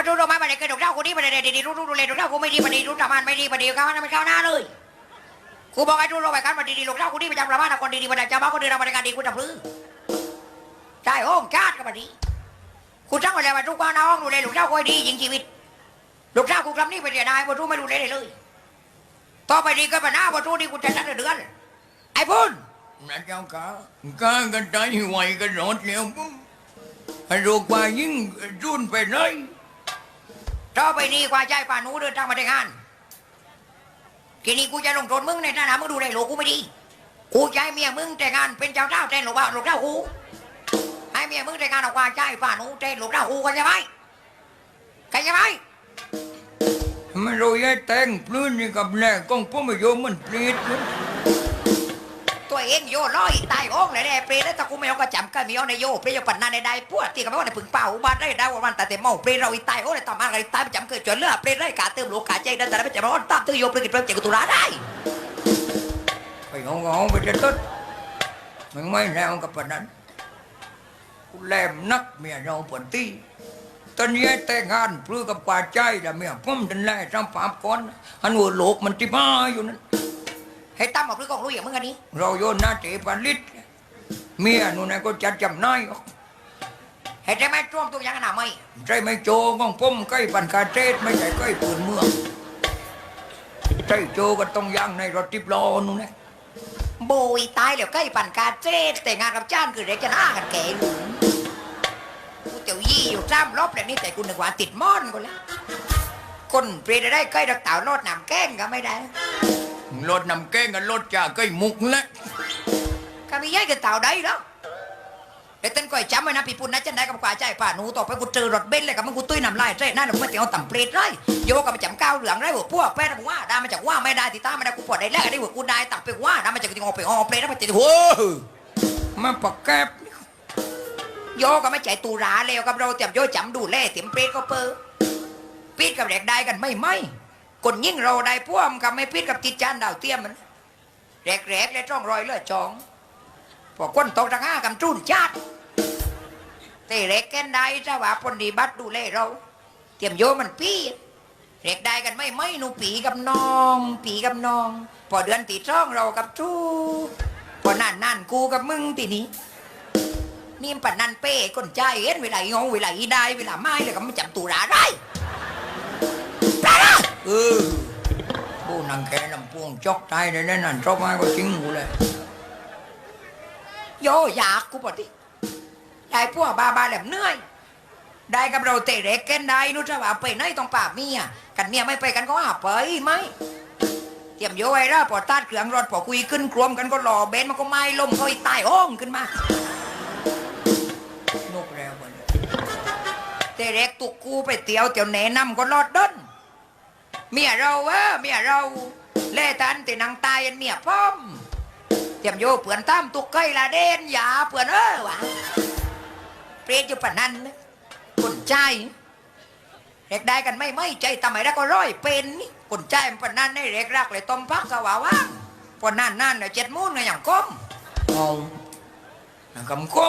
ว่ารู้รู้ไหมมันเกกระดกเจ้ากูดีมันเด็กดีรู้รู้รู้เลยดกเจ้ากูไม่ดีมันดีรู้ทำมันไม่ดีมันดีก้าวหน้าไม่ก้าวหน้าเลยกูบอกให้รู้รู้ไปกันมันดีดีลูกเจ้ากูดีประจำประมาณคนดีดีประจำบ้าคนดีเราบริการดีกูจะพื้นใช่ห้องชาติก็มาดีกูจ้างมาแล้วมาทุกวันน้องดูเลยลูกเจ้ากูดีจริงชีวิตลูกเจ้ากูกำนี่ไปเรียนนายบ่รู้ไม่รู้เลยเลยต่อไปดีก็มาหน้าบ่รู้ดีกูจะจัดเดือนไอ้บุญนะเจ้าค่ก้ากันใจไหวกันรอดแล้วปุ๊บให้รู้กว่ายิ่งรุ่นไปเลย ต่อไปนี้กว่าใจป่าหนูเดินทางมาได้งานทีนี้กูจะลงโทษมึงในฐานะมึงดูแลลูกกูไม่ดี กูจะให้เมียมึงแต่งงานเป็นเจ้าเจ้าแทนลูกบ้าลูกเจ้ากูให้เมียมึงแต่งงานเอากว่าใจป่าหนูแทนลูกเจ้ากูกันใช่ไหมกันใช่ไหมไม่รู้ยัยแต่งปลื้นนี่กับแน่กองพ่อไม่โยมมันปรีดเลยตัว เองโยร้อยตายโองเลยแน่เปรตแล้วถ้ากูไม่เอากระจำกันมีเอาในโยเปรตโยปันนาในใดพวกที่กับว่าในผึ่งเป่าอุบาทได้ได้วันวันแต่เต็มเมาเปรตเราอีตายโอ้ยต่อมากันตายประจำเกิดจนเลือดเปรตได้กาเติมโลกาใจได้แต่ไม่จะร้อนตามตื้อโยเปรตกินเปรตเจกุตุลาได้ไปเอาเอาไปจะต้นมันไม่แล้วกับปนนั้นกูแลมนักเมียเราปนตีตอนนี้แต่งานปลื้กับกว่าใจและเมียผมดันแล่จำปามก่อนอันหัวโลกมันที่บ้าอยู่นั้น ให้ตั้มมาพลึกของรู้อย่างมึงอันนี้ เราโยนหน้าเตปาลิตเมียนู่นนะก็จัดจำนายออกให้ได้ไหมจ้วงตัวอยังขนาดไม่ใช่ไม่โจของผมใกล้ปันคาเทศไม่ใช่ใกล้ปืนเมืองใช่โจก็ต้องย่างในรถทิพล้อนู่นนะโบยตายแล้วใกล้ปั่นกาเจ๊แต่งงานกับจ้านคือเด็กจะหน้ากันแก่หลุมกูเตียวยี่อยู่จ้ำรอบแบบนี้แต่กูนึกว่าติดม่อนกูแล้วคนเปรตได้ใกล้ดักเต่ารอดน้ำแกล้งก็ไม่ได้ รถนำแกงกับรถจ่าใกล้มุกแล้วก็มีย่ายกันเต่าได้แล้วแต่เต้นก้อยจำไว้นะพี่ปุ่นนะจะได้กับกว่าใจป่าหนูต่อไปกูเจอรถเบนซ์เลยกับมึงกูตุ้ยน้ำลายใช่นั่นน่ะมึงมาเตียวต่ำเปรตไรโยกับมาจำก้าวเหลืองไรหัวพวกแป้งว่าได้มาจากว่าไม่ได้ติตาไม่ได้กูปวดได้แรกได้หัวกูได้ตับไปว่าได้มาจากติงอไปออเปรตแล้วมาติดหัวมาปักแกบโยก็ไม่ใจตูราเลวกับเราเตรียมโยจำดูแลเตรียมเปรตก็เปอปีดกับเด็กได้กันไม่ไม่ คนยิ่งเราได้พ่วมกับไม่ปีดกับติดจานดาวเทียมมันแรกๆเลยต้องรอยเลือดจองพอคนตกทางห้ากับจุนชาติแต่เล็กแกนได้ถ้าว่าปนดีบัตดูแลเรา เตรียมโยมันปีเด็กได้กันไม่ไม่หนูปีกับน้อง ปีกับน้อง พอเดือนตีช่องเรากับทูพอนั่นนั่นกูกับมึงตีนี้นี่ปันนันเป้คนใจเอ็นเวลาอีงงเวลาอีได้เวลาไม่เลยก็ไม่จำตุราได้าละ เออผู้นังแกลำพวงจอกตายเลยนั่นจอกมาก็ทิ้งกูเลยโยอยากกูบอกดิได้พวกบาบาแหลมเหนื่อย ได้กับเราเตะเร็กแกนได้นู้จะว่าไปไหนต้องป่าบเมียกันเมียไม่ไปกันก็หาไปไหมเตรียมโยไว้แล้วพอตาดเครื่องรถพอคุยขึ้นกลวมกันก็รอเบนมันก็ไม่ล่มเขาอีตายโอ้งขึ้นมานกแล้วเตะเร็กตุกกูไปเตียวเตียวแหนนำก็รอดเด้น เมียเราเว้อเมียเราเล่ทันแต่นางตายอันเมียพ่อมเตรียมโยเปื่อนตามตุกไก่ละเด่นอย่าเปื่อนเออวะเปรตอยู่ปานนั้นนะคนใจเด็กได้กันไม่ไม่ใจทำไมแล้วก็ร้อยเป็นนี่คนใจมันปานนั้นในเด็กรักเลยต้มพักกะว่าว่างพอนั่นนั่นเนี่ยเจ็ดมูนก็อย่างก้มเอากำก้